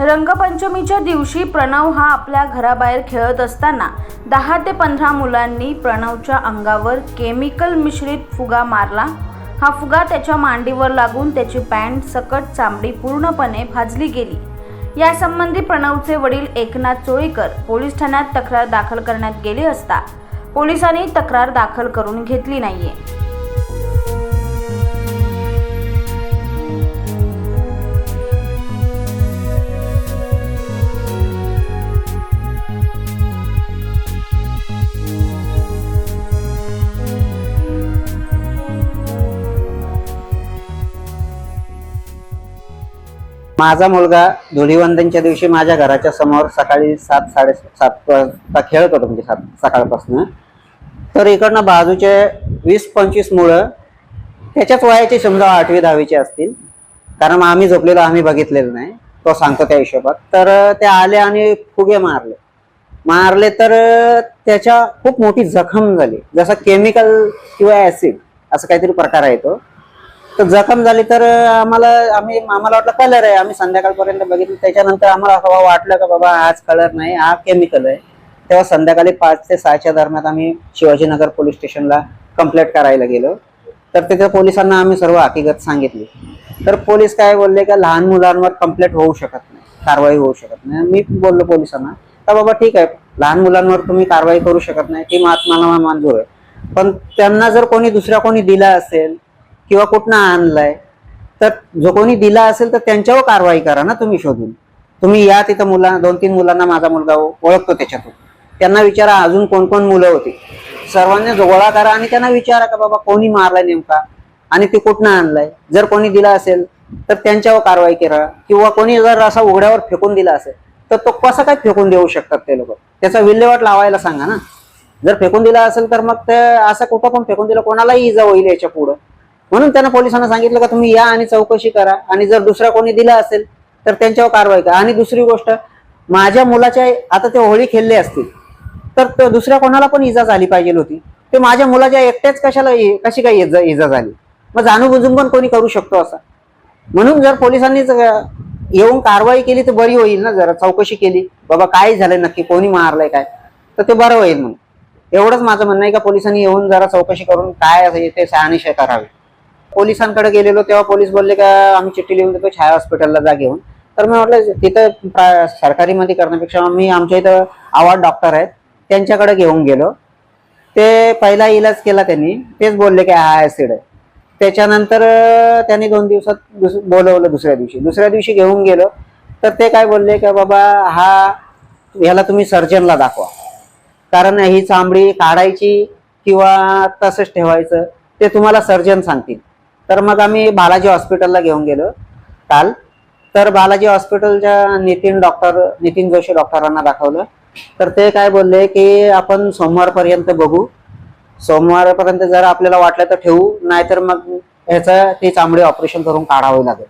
रंगपंचमीच्या दिवशी प्रणव हा आपल्या घराबाहेर खेळत असताना दहा ते पंधरा मुलांनी प्रणवच्या अंगावर केमिकल मिश्रित फुगा मारला. हा फुगा त्याच्या मांडीवर लागून त्याची पॅन्ट सकट चामडी पूर्णपणे भाजली गेली. यासंबंधी प्रणवचे वडील एकनाथ चोळीकर पोलीस ठाण्यात तक्रार दाखल करण्यात गेली असता पोलिसांनी तक्रार दाखल करून घेतली नाहीये. माझा मुलगा धुलीवंदनच्या दिवशी माझ्या घराच्या समोर सकाळी सात साडे सात वाजता खेळत होतो म्हणजे सात सकाळपासून. तर इकडनं बाजूचे वीस पंचवीस मुळं त्याच्याच वयाचे समजा आठवी दहावीचे असतील. कारण आम्ही झोपलेलो आम्ही बघितलेलं नाही. तो सांगतो त्या हिशोबात. तर ते आले आणि फुगे मारले. मारले तर त्याच्या खूप मोठी जखम झाली. जसं केमिकल किंवा ऍसिड असं काहीतरी प्रकार आहे तो. तर जखम झाली तर आम्हाला आम्ही आम्हाला वाटलं कलर आहे. आम्ही संध्याकाळपर्यंत बघितलं. त्याच्यानंतर आम्हाला हवा वाटलं का बाबा हाच कलर नाही हा केमिकल आहे. तेव्हा संध्याकाळी पाच ते सहाच्या दरम्यान आम्ही शिवाजीनगर पोलीस स्टेशनला कंप्लेंट करायला गेलो. तर तिथे पोलिसांना आम्ही सर्व हकीकत सांगितली. तर पोलीस काय बोलले का लहान मुलांवर कंप्लेंट होऊ शकत नाही कारवाई होऊ शकत नाही. मी बोललो पोलिसांना का बाबा ठीक आहे. लहान मुलांवर तुम्ही कारवाई करू शकत नाही ती मात मला मंजूर आहे पण त्यांना जर कोणी दुसऱ्या कोणी दिला असेल किंवा कुठनं आणलाय तर जो कोणी दिला असेल तर त्यांच्यावर कारवाई करा ना तुम्ही शोधून. तुम्ही या तिथं मुलांना दोन तीन मुलांना माझा मुलगा ओळखतो त्याच्यातून. त्यांना विचारा अजून कोण कोण मुलं होती. सर्वांनी गोळा करा आणि त्यांना विचारा का बाबा कोणी मारलाय नेमका आणि ते कुठनं आणलाय. जर कोणी दिला असेल तर त्यांच्यावर कारवाई करा किंवा कोणी जर असा उघड्यावर फेकून दिला असेल तर तो कसा काय फेकून देऊ शकतात ते लोक? त्याचा विल्हेवाट लावायला सांगा ना. जर फेकून दिला असेल तर मग ते असं कुठं पण फेकून दिलं कोणालाही इजा होईल याच्या पुढं. म्हणून त्यांना पोलिसांना सांगितलं का तुम्ही या आणि चौकशी करा. आणि जर दुसरा कोणी दिला असेल तर त्यांच्यावर कारवाई करा. आणि दुसरी गोष्ट माझ्या मुलाच्या आता ते होळी खेळले असतील तर दुसऱ्या कोणाला पण इजा झाली पाहिजे होती. ते माझ्या मुलाच्या एकट्याच कशाला कशी काय इजा इजा झाली? मग जाणून पण कोणी करू शकतो असा. म्हणून जर पोलिसांनी येऊन कारवाई केली तर बरी होईल ना जरा. चौकशी केली बाबा काय झालंय नक्की कोणी मारलंय काय? तर ते बरं होईल म्हणून एवढंच माझं म्हणणं आहे का पोलिसांनी येऊन जरा चौकशी करून काय ते शहानिशा करावी. पोलिसांकडे गेलेलो तेव्हा पोलीस बोलले का आम्ही चिठ्ठी लिहून देतो छाया हॉस्पिटलला जा घेऊन. तर मी म्हटलं तिथं सरकारीमध्ये करण्यापेक्षा मी आमच्या इथं आवाड डॉक्टर आहेत त्यांच्याकडे घेऊन गेलो. ते पहिला इलाज केला त्यांनी तेच बोलले की हा ऍसिड आहे. त्याच्यानंतर त्यांनी दोन दिवसात दुस- बोलवलं दुसऱ्या दिवशी. दुसऱ्या दिवशी घेऊन गेलो. तर ते काय बोलले का बाबा हा ह्याला तुम्ही सर्जनला दाखवा. कारण ही चांबडी काढायची किंवा तसंच ठेवायचं ते तुम्हाला सर्जन सांगतील. तर मग आम्ही बालाजी हॉस्पिटलला घेऊन गेलो काल. तर बालाजी हॉस्पिटलच्या नितीन डॉक्टर नितीन जोशी डॉक्टरांना दाखवलं. तर ते काय बोलले की आपण सोमवारपर्यंत बघू. सोमवारपर्यंत जर आपल्याला वाटलं तर ठेवू नाहीतर मग ह्याचं ती चामडी ऑपरेशन करून काढावं लागेल.